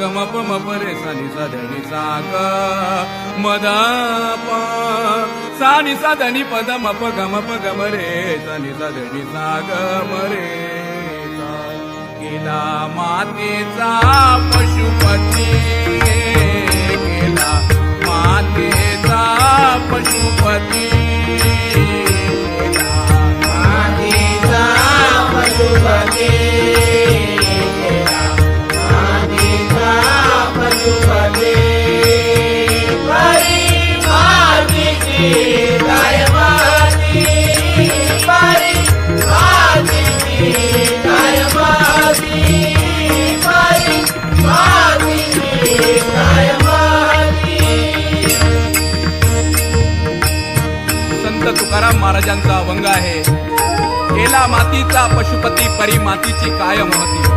गमप म प रे सानी साधनी सा सा ग म ध प सा नि प ग म प म रे सा. नि सा ग म गेला मातेचा पशुपती. गेला मातेचा पशुपती. तुकाराम महाराजांचा अभंग आहे. केला मातीचा पशुपती परी मातीची काय महती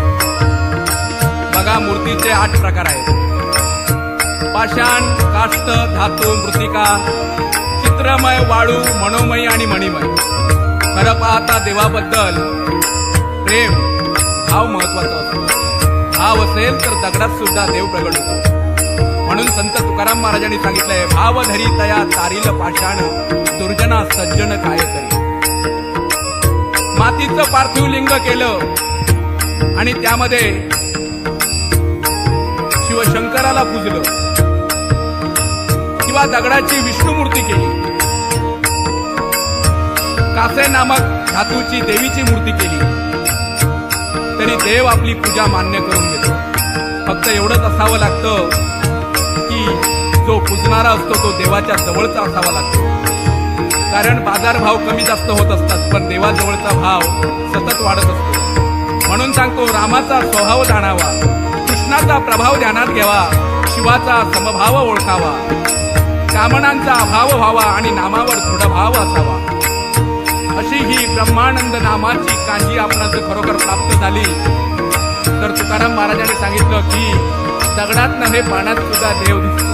बघा मूर्तीचे आठ प्रकार आहेत. पाषाण काष्ट धातू मृतिका चित्रमय वाळू मनोमय आणि मणिमय. खरं पाहता देवाबद्दल प्रेम भाव महत्त्वाचा असतो. भाव असेल तर दगडात सुद्धा देव प्रगट होतो. म्हणून संत तुकाराम महाराजांनी सांगितलंय भाव धरी तया तारील पाषाण दुर्जना सज्जन काय करी मातीचं पार्थिव लिंग केलं आणि त्यामध्ये शिवशंकराला पूजलं. किंवा दगडाची विष्णुमूर्ती केली. कासे नामक धातूची देवीची मूर्ती केली. तरी देव आपली पूजा मान्य करून घेतो. फक्त एवढंच असावं लागतं की जो पुजणारा असतो तो देवाच्या जवळचा असावा लागतो. कारण बाजारभाव कमी जास्त होत असतात पण देवाजवळचा भाव सतत वाढत असतो. म्हणून सांगतो रामाचा स्वभाव जाणावा कृष्णाचा प्रभाव ध्यानात घ्यावा शिवाचा समभाव ओळखावा. कामनांचा अभाव व्हावा आणि नामावर दृढ भाव असावा. अशी ही ब्रह्मानंद नामाची कांजी आपणास जर खरोखर प्राप्त झाली. तर तुकाराम महाराजांनी सांगितलं की दगडात नव्हे पाण्यात सुद्धा देव दिसतो.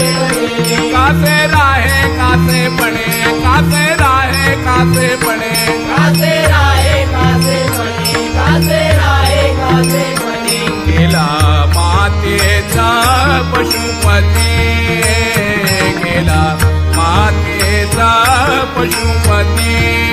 कासे राहे कासे पणे कासे राहे कासे पणे कासे राहे कासे पणे कासे राहे कासे पणे गेला मातेचा पशुपती. मातेचा पशुपती.